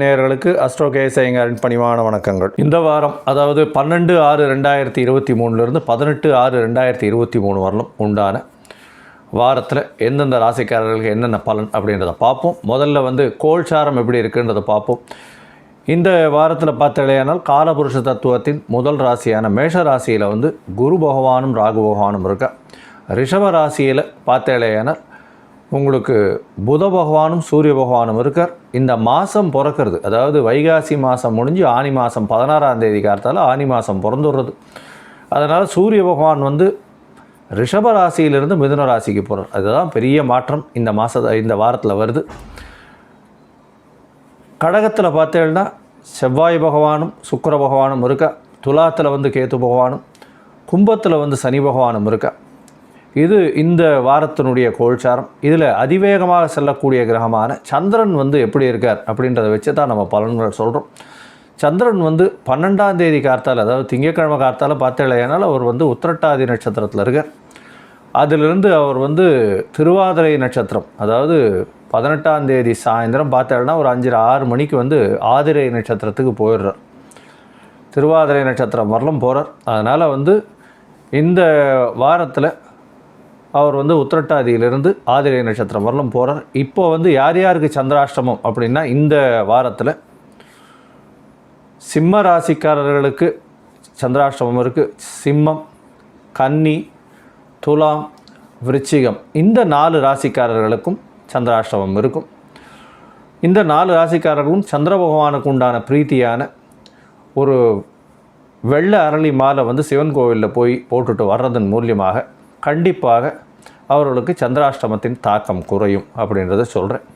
நேயர்களுக்கு அஸ்ட்ரோ கேசையங்காரின் பணிவான வணக்கங்கள். இந்த வாரம் அதாவது பன்னெண்டு ஆறு ரெண்டாயிரத்தி இருபத்தி மூணுலேருந்து பதினெட்டு ஆறு ரெண்டாயிரத்தி இருபத்தி மூணு வரலும் உண்டான வாரத்தில் எந்தெந்த ராசிக்காரர்களுக்கு என்னென்ன பலன் அப்படின்றத பார்ப்போம். முதல்ல வந்து கோல்சாரம் எப்படி இருக்குன்றதை பார்ப்போம். இந்த வாரத்தில் பார்த்தாலேயானால் காலபுருஷ தத்துவத்தின் முதல் ராசியான மேஷ ராசியில் வந்து குரு பகவானும் ராகு பகவானும் இருக்கா. ரிஷப ராசியில் பார்த்தாலேயானால் உங்களுக்கு புத பகவானும் சூரிய பகவானும் இருக்கார். இந்த மாதம் பிறக்கிறது அதாவது வைகாசி மாதம் முடிஞ்சு ஆனி மாதம் பதினாறாம் தேதி காலத்தால் ஆனி மாதம் பிறந்துடுறது. அதனால் சூரிய பகவான் வந்து ரிஷப ராசியிலிருந்து மிதுன ராசிக்கு போகிறார் அதுதான் பெரிய மாற்றம் இந்த மாத இந்த வாரத்தில் வருது. கடகத்தில் பார்த்தேன்னா செவ்வாய் பகவானும் சுக்கர பகவானும் இருக்கா. துலாத்தில் வந்து கேத்து பகவானும் கும்பத்தில் வந்து சனி பகவானும் இருக்கா. இது இந்த வாரத்தினுடைய கோல்சாரம். இதில் அதிவேகமாக செல்லக்கூடிய கிரகமான சந்திரன் வந்து எப்படி இருக்கார் அப்படின்றத வச்சு தான் நம்ம பலன்கள் சொல்கிறோம் சந்திரன் வந்து பன்னெண்டாம் தேதி கார்த்தால் அதாவது திங்கக்கிழமை கார்த்தால பார்த்தேன் அவர் வந்து உத்திரட்டாதி நட்சத்திரத்தில் இருக்கார். அதிலிருந்து அவர் வந்து திருவாதிரை நட்சத்திரம் அதாவது பதினெட்டாம் தேதி சாயந்தரம் பார்த்தேன்னா ஒரு அஞ்சு ஆறு மணிக்கு வந்து ஆதிரை நட்சத்திரத்துக்கு போயிடுறார். திருவாதிரை நட்சத்திரம் வரலும் போகிறார் அதனால் வந்து இந்த வாரத்தில் அவர் வந்து உத்திரட்டாதியிலிருந்து ஆதிரை நட்சத்திரம் வரலும் போகிறார் இப்போ வந்து யார் யாருக்கு சந்திராஷ்டமம் அப்படின்னா இந்த வாரத்தில் சிம்ம ராசிக்காரர்களுக்கு சந்திராஷ்டமம் இருக்குது சிம்மம் கன்னி துலாம் விருச்சிகம் இந்த நாலு ராசிக்காரர்களுக்கும் சந்திராஷ்டமம் இருக்கும். இந்த நாலு ராசிக்காரர்களும் சந்திர பகவானுக்கு உண்டான பிரீத்தியான ஒரு வெள்ளை அரளி மாலை வந்து சிவன் கோவிலில் போய் போட்டுட்டு வர்றதன் மூலியமாக கண்டிப்பாக அவர்களுக்கு சந்திராஷ்டமத்தின் தாக்கம் குறையும் அப்படின்றத சொல்கிறேன்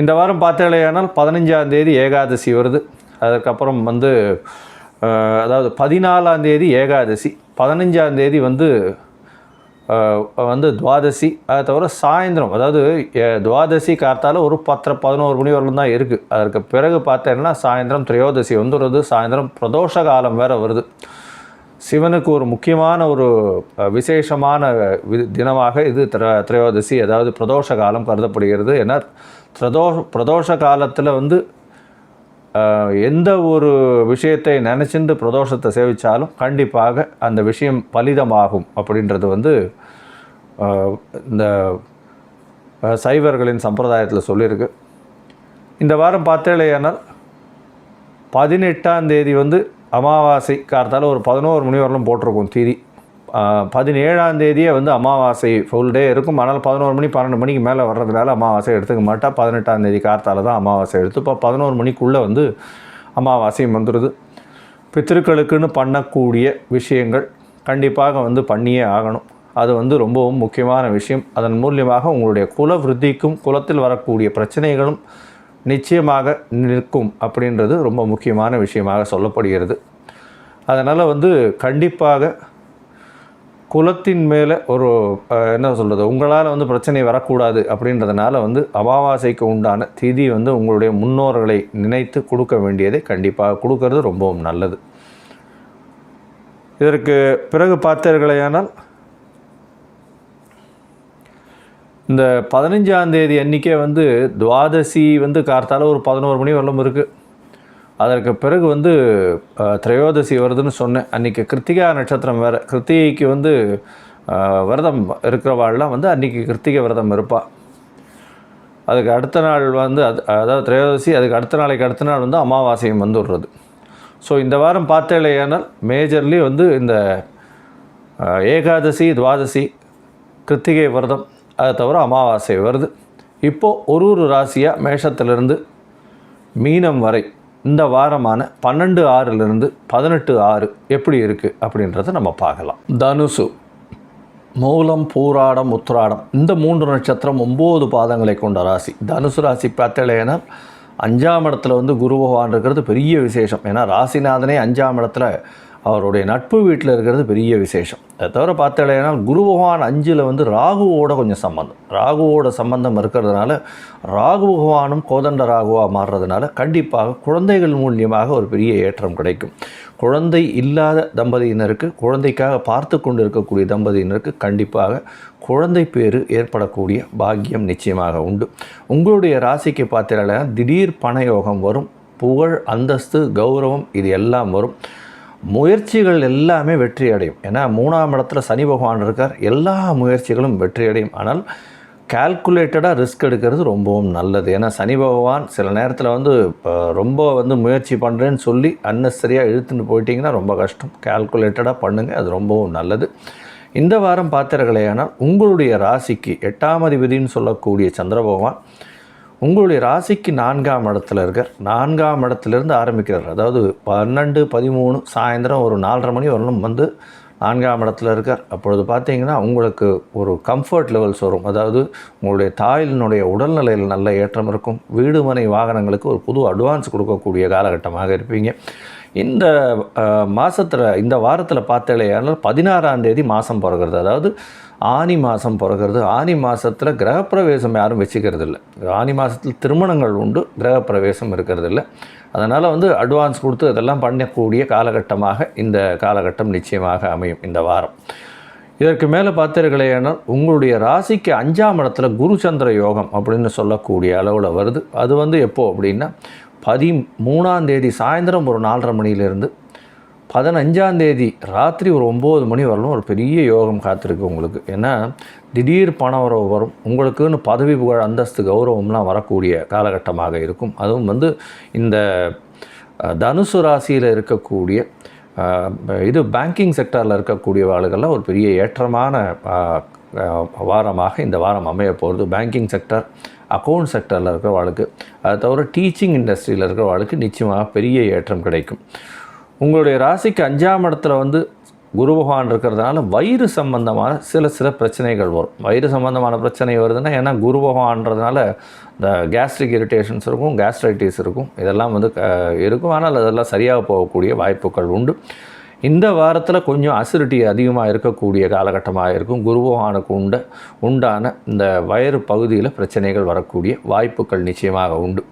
இந்த வாரம் பார்த்தேலையானால் பதினஞ்சாம் தேதி ஏகாதசி வருது. அதுக்கப்புறம் வந்து அதாவது பதினாலாம் தேதி ஏகாதசி பதினஞ்சாம் தேதி வந்து வந்து துவாதசி. அதை தவிர சாயந்தரம் அதாவது துவாதசி காத்தால் ஒரு பத்தரை பதினோரு மணி வரலும் தான் இருக்குது அதற்கு பிறகு பார்த்தேன்னா சாயந்தரம் திரையோதசி வந்துடுறது சாயந்தரம் பிரதோஷ காலம் வேறு வருது. சிவனுக்கு ஒரு முக்கியமான ஒரு விசேஷமான வி- தினமாக இது திர திரையோதசி அதாவது பிரதோஷ காலம் கருதப்படுகிறது ஏன்னா பிரதோ பிரதோஷ காலத்தில் வந்து எந்த ஒரு விஷயத்தை நினச்சிட்டு பிரதோஷத்தை சேவித்தாலும் கண்டிப்பாக அந்த விஷயம் பலிதமாகும் அப்படின்றது வந்து இந்த சைவர்களின் சம்பிரதாயத்தில் சொல்லியிருக்கு இந்த வாரம் பார்த்தேலையானால் பதினெட்டாம் தேதி வந்து அமாவாசை கார்த்தால் ஒரு பதினோரு மணி வரலும் போட்டிருக்கும் திதி. பதினேழாம் தேதியே வந்து அமாவாசை ஃபுல் டே இருக்கும். ஆனால் பதினோரு மணி பன்னெண்டு மணிக்கு மேலே வர்றதுனால அமாவாசை எடுத்துக்க மாட்டா. பதினெட்டாம் தேதி கார்த்தால தான் அமாவாசை எடுத்து இப்போ பதினோரு மணிக்குள்ளே வந்து அமாவாசையும் வந்துடுது பித்திருக்களுக்குன்னு பண்ணக்கூடிய விஷயங்கள் கண்டிப்பாக வந்து பண்ணியே ஆகணும். அது வந்து ரொம்பவும் முக்கியமான விஷயம். அதன் மூலியமாக உங்களுடைய குல விருத்திக்கும் குலத்தில் வரக்கூடிய பிரச்சனைகளும் நிச்சயமாக நிற்கும் அப்படின்றது ரொம்ப முக்கியமான விஷயமாக சொல்லப்படுகிறது. அதனால் வந்து கண்டிப்பாக குலத்தின் மேலே ஒரு என்ன சொல்கிறது உங்களால் வந்து பிரச்சனை வரக்கூடாது அப்படின்றதுனால வந்து அமாவாசைக்கு உண்டான திதி வந்து உங்களுடைய முன்னோர்களை நினைத்து கொடுக்க வேண்டியதை கண்டிப்பாக கொடுக்கறது ரொம்பவும் நல்லது. இதற்கு பிறகு பார்த்தீர்களேயானால் இந்த பதினஞ்சாந்தேதி அன்றைக்கே வந்து துவாதசி வந்து கார்த்தால ஒரு பதினோரு மணி வரலும் இருக்குது அதற்கு பிறகு வந்து திரையோதசி வருதுன்னு சொன்னேன். அன்றைக்கி கிருத்திகா நட்சத்திரம் வேறு. கிருத்திகைக்கு வந்து விரதம் இருக்கிறவாள்லாம் வந்து அன்றைக்கி கிருத்திகை விரதம் இருப்பாள் அதுக்கு அடுத்த நாள் வந்து அது அதாவது திரையோதசி அதுக்கு அடுத்த நாளைக்கு அடுத்த நாள் வந்து அமாவாசையும் வந்துடுறது. ஸோ இந்த வாரம் பார்த்தேலையானால் மேஜர்லி வந்து இந்த ஏகாதசி துவாதசி கிருத்திகை விரதம் அதை தவிர அமாவாசை வருது. இப்போது ஒரு ஒரு ராசியாக மேஷத்திலிருந்து மீனம் வரை இந்த வாரமான பன்னெண்டு ஆறுலேருந்து பதினெட்டு ஆறு எப்படி இருக்குது அப்படின்றத நம்ம பார்க்கலாம். தனுசு மூலம் பூராடம் உத்திராடம் இந்த மூன்று நட்சத்திரம் ஒம்பது பாதங்களை கொண்ட ராசி. தனுசு ராசி பார்த்தலைன்னா அஞ்சாம் இடத்துல வந்து குரு பகவான் இருக்கிறது பெரிய விசேஷம். ஏன்னா ராசிநாதனே அஞ்சாம் இடத்துல அவருடைய நட்பு வீட்டில் இருக்கிறது பெரிய விசேஷம். அதை தவிர பார்த்தாலேனால் குரு பகவான் அஞ்சில் வந்து ராகுவோட கொஞ்சம் சம்பந்தம். ராகுவோட சம்பந்தம் இருக்கிறதுனால ராகு பகவானும் கோதண்ட ராகுவாக மாறுறதுனால கண்டிப்பாக குழந்தைகள் மூலியமாக ஒரு பெரிய ஏற்றம் கிடைக்கும். குழந்தை இல்லாத தம்பதியினருக்கு குழந்தைக்காக பார்த்து கொண்டு இருக்கக்கூடிய தம்பதியினருக்கு கண்டிப்பாக குழந்தை பேர் ஏற்படக்கூடிய பாக்கியம் நிச்சயமாக உண்டு. உங்களுடைய ராசிக்கு பார்த்தீங்கன்னா திடீர் பணயோகம் வரும். புகழ் அந்தஸ்து கௌரவம் இது எல்லாம் வரும். முயற்சிகள் எல்லாமே வெற்றி அடையும் ஏன்னா மூணாம் இடத்துல சனி பகவான் இருக்கார். எல்லா முயற்சிகளும் வெற்றி அடையும் ஆனால் கால்குலேட்டடாக ரிஸ்க் எடுக்கிறது ரொம்பவும் நல்லது. ஏன்னா சனி பகவான் சில நேரத்தில் வந்து இப்போ ரொம்ப வந்து முயற்சி பண்ணுறேன்னு சொல்லி அன்னெசரியாக இழுத்துட்டு போயிட்டீங்கன்னா ரொம்ப கஷ்டம். கால்குலேட்டடாக பண்ணுங்கள் அது ரொம்பவும் நல்லது. இந்த வாரம் பார்த்தீர்களேயானால் உங்களுடைய ராசிக்கு எட்டாம் அதிபதினு சொல்லக்கூடிய சந்திர பகவான் உங்களுடைய ராசிக்கு நான்காம் இடத்துல இருக்கார் நான்காம் இடத்துலேருந்து ஆரம்பிக்கிறார். அதாவது பன்னெண்டு பதிமூணு சாயந்தரம் ஒரு நாலரை மணி வரலும் வந்து நான்காம் இடத்துல இருக்கார். அப்பொழுது பார்த்தீங்கன்னா உங்களுக்கு ஒரு கம்ஃபர்ட் லெவல்ஸ் வரும். அதாவது உங்களுடைய தாயினுடைய உடல்நிலையில் நல்ல ஏற்றம் இருக்கும். வீடு மனை வாகனங்களுக்கு ஒரு புது அட்வான்ஸ் கொடுக்கக்கூடிய காலகட்டமாக இருப்பீங்க. இந்த மாதத்தில் இந்த வாரத்தில் பார்த்தாலேயானால் பதினாறாம் தேதி மாதம் பிறகுறது. அதாவது ஆனி மாதம் பிறகுறது. ஆனி மாதத்தில் கிரகப்பிரவேசம் யாரும் வச்சுக்கிறது இல்லை ஆனி மாதத்தில் திருமணங்கள் உண்டு கிரகப்பிரவேசம் இருக்கிறது இல்லை அதனால் வந்து அட்வான்ஸ் கொடுத்து அதெல்லாம் பண்ணக்கூடிய காலகட்டமாக இந்த காலகட்டம் நிச்சயமாக அமையும் இந்த வாரம். இதற்கு மேலே பார்த்தீர்களேனால் உங்களுடைய ராசிக்கு அஞ்சாம் இடத்துல குரு சந்திர யோகம் அப்படின்னு சொல்லக்கூடிய அளவில் வருது. அது வந்து எப்போது அப்படின்னா பதிமூணாம் தேதி சாயந்தரம் ஒரு நாலரை மணியிலேருந்து பதினஞ்சாந்தேதி ராத்திரி ஒரு ஒம்பது மணி வரலும் ஒரு பெரிய யோகம் காத்திருக்கு உங்களுக்கு. ஏன்னா திடீர் பண உறவு வரும். உங்களுக்குன்னு பதவி புகழ் அந்தஸ்து கௌரவம்லாம் வரக்கூடிய காலகட்டமாக இருக்கும். அதுவும் வந்து இந்த தனுசு ராசியில் இருக்கக்கூடிய இது பேங்கிங் செக்டாரில் இருக்கக்கூடிய ஆளுகள்லாம் ஒரு பெரிய ஏற்றமான வாரமாக இந்த வாரம் அமைய போகிறது பேங்கிங் செக்டர் அக்கௌண்ட் செக்டரில் இருக்கிறவாளுக்கு அதை தவிர டீச்சிங் இண்டஸ்ட்ரியில் இருக்கிறவாளுக்கு நிச்சயமாக பெரிய ஏற்றம் கிடைக்கும். உங்களுடைய ராசிக்கு அஞ்சாம் இடத்துல வந்து குரு பகவான் இருக்கிறதுனால வயிறு சம்பந்தமான சில சில பிரச்சனைகள் வரும். வயிறு சம்பந்தமான பிரச்சனை வருதுன்னா ஏன்னா குரு பகவான்றதுனால இந்த கேஸ்ட்ரிக் இரிட்டேஷன்ஸ் இருக்கும் கேஸ்ட்ரைட்டிஸ் இருக்கும். இதெல்லாம் வந்து இருக்கும். ஆனால் அதெல்லாம் சரியாக போகக்கூடிய வாய்ப்புகள் உண்டு. இந்த வாரத்தில் கொஞ்சம் அசிடிட்டி அதிகமாக இருக்கக்கூடிய காலகட்டமாக இருக்கும். குரு பகவானுக்கு உண்ட உண்டான இந்த வயிறு பகுதியில் பிரச்சனைகள் வரக்கூடிய வாய்ப்புகள் நிச்சயமாக உண்டு.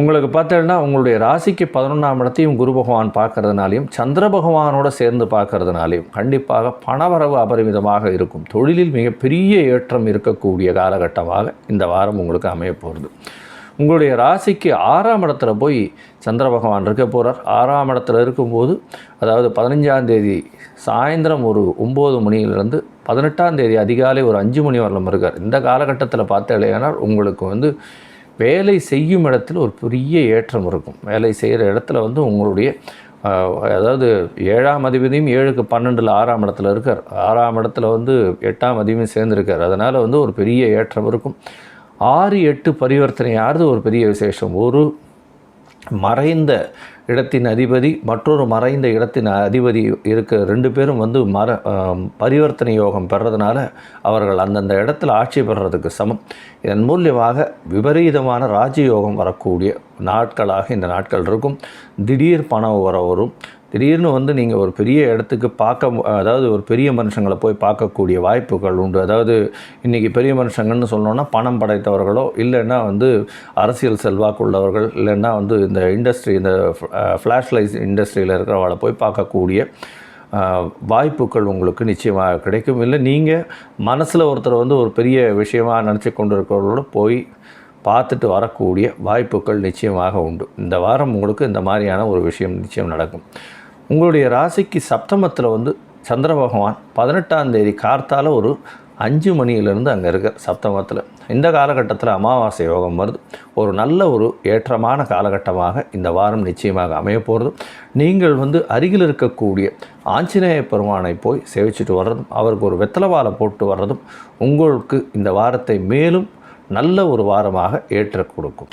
உங்களுக்கு பார்த்தீங்கன்னா உங்களுடைய ராசிக்கு பதினொன்றாம் இடத்தையும் குரு பகவான் பார்க்கறதுனாலையும் சந்திர பகவானோட சேர்ந்து பார்க்கறதுனாலையும் கண்டிப்பாக பணவரவு அபரிமிதமாக இருக்கும். தொழிலில் மிகப்பெரிய ஏற்றம் இருக்கக்கூடிய காலகட்டமாக இந்த வாரம் உங்களுக்கு அமைய போகிறது. உங்களுடைய ராசிக்கு ஆறாம் இடத்துல போய் சந்திர பகவான் இருக்க போகிறார் ஆறாம் இடத்துல இருக்கும்போது அதாவது பதினஞ்சாம் தேதி சாயந்தரம் ஒரு ஒம்பது மணியிலிருந்து பதினெட்டாம் தேதி அதிகாலை ஒரு அஞ்சு மணி வரலும் இருக்கார். இந்த காலகட்டத்தில் பார்த்தாலேயானால் உங்களுக்கு வந்து வேலை செய்யும் இடத்துல ஒரு பெரிய ஏற்றம் இருக்கும். வேலை செய்கிற இடத்துல வந்து உங்களுடைய அதாவது ஏழாம் அதிபதியும் ஏழுக்கு பன்னெண்டில் ஆறாம் இடத்துல இருக்கார். ஆறாம் இடத்துல வந்து எட்டாம் அதிபதியும் சேர்ந்துருக்கார். அதனால் வந்து ஒரு பெரிய ஏற்றம் இருக்கும். ஆறு எட்டு பரிவர்த்தனையானது ஒரு பெரிய விசேஷம்? ஒரு மறைந்த இடத்தின் அதிபதி மற்றொரு மறைந்த இடத்தின் அதிபதி இருக்க ரெண்டு பேரும் வந்து மர பரிவர்த்தனை யோகம் பெறதுனால அவர்கள் அந்தந்த இடத்துல ஆட்சி பெறுறதுக்கு சமம். இதன் மூலியமாக விபரீதமான ராஜயோகம் வரக்கூடிய நாட்களாக இந்த நாட்கள் இருக்கும். திடீர் பணம் வர வரும். திடீர்னு வந்து நீங்கள் ஒரு பெரிய இடத்துக்கு பார்க்க அதாவது ஒரு பெரிய மனுஷங்களை போய் பார்க்கக்கூடிய வாய்ப்புகள் உண்டு. அதாவது இன்றைக்கி பெரிய மனுஷங்கன்னு சொன்னோன்னா பணம் படைத்தவர்களோ இல்லைன்னா வந்து அரசியல் செல்வாக்கு உள்ளவர்கள் இல்லைன்னா வந்து இந்த இண்டஸ்ட்ரி இந்த ஃப்ளாஷ்லைட் இண்டஸ்ட்ரியில் இருக்கிறவளை போய் பார்க்கக்கூடிய வாய்ப்புகள் உங்களுக்கு நிச்சயமாக கிடைக்கும். இல்லை நீங்கள் மனசில் ஒருத்தர் வந்து ஒரு பெரிய விஷயமாக நினச்சி கொண்டு இருக்கிறவர்களோட போய் பார்த்துட்டு வரக்கூடிய வாய்ப்புகள் நிச்சயமாக உண்டு. இந்த வாரம் உங்களுக்கு இந்த மாதிரியான ஒரு விஷயம் நிச்சயம் நடக்கும். உங்களுடைய ராசிக்கு சப்தமத்தில் வந்து சந்திர பகவான் பதினெட்டாம் தேதி கார்த்தால ஒரு அஞ்சு மணியிலேருந்து அங்கே இருக்க சப்தமத்தில். இந்த காலகட்டத்தில் அமாவாசை யோகம் வருது. ஒரு நல்ல ஒரு ஏற்றமான காலகட்டமாக இந்த வாரம் நிச்சயமாக அமைய போகிறது நீங்கள் வந்து அருகில் இருக்கக்கூடிய ஆஞ்சநேய பெருமானை போய் சேவிச்சுட்டு வர்றதும் அவருக்கு ஒரு வெத்தலவாலை போட்டு வர்றதும் உங்களுக்கு இந்த வாரத்தை மேலும் நல்ல ஒரு வாரமாக ஏற்ற கொடுக்கும்.